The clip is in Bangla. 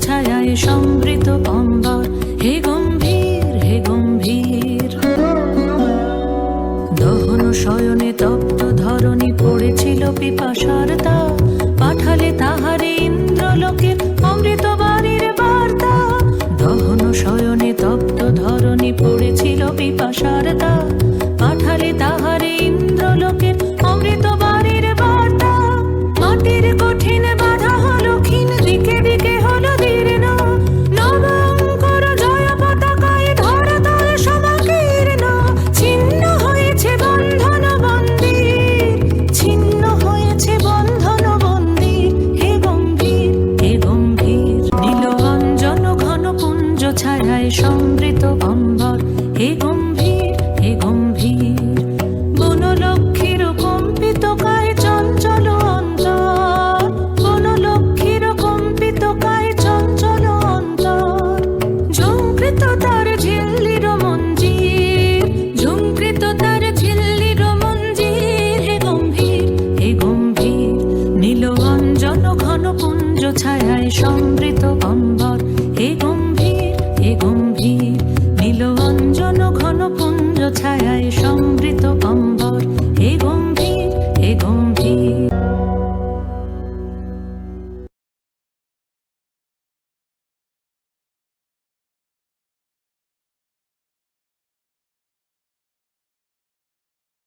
ছায়ায় সম্বৃত অম্বর। হে গম্ভীর হে গম্ভীর। দহন শয়ন সম্বৃত অম্বর। এ গম্ভীর এ গম্ভীর নীল অঞ্জন ঘন পুঞ্জ ছায়ায় সম্বৃত অম্বর। এ গম্ভীর, হে গম্ভীর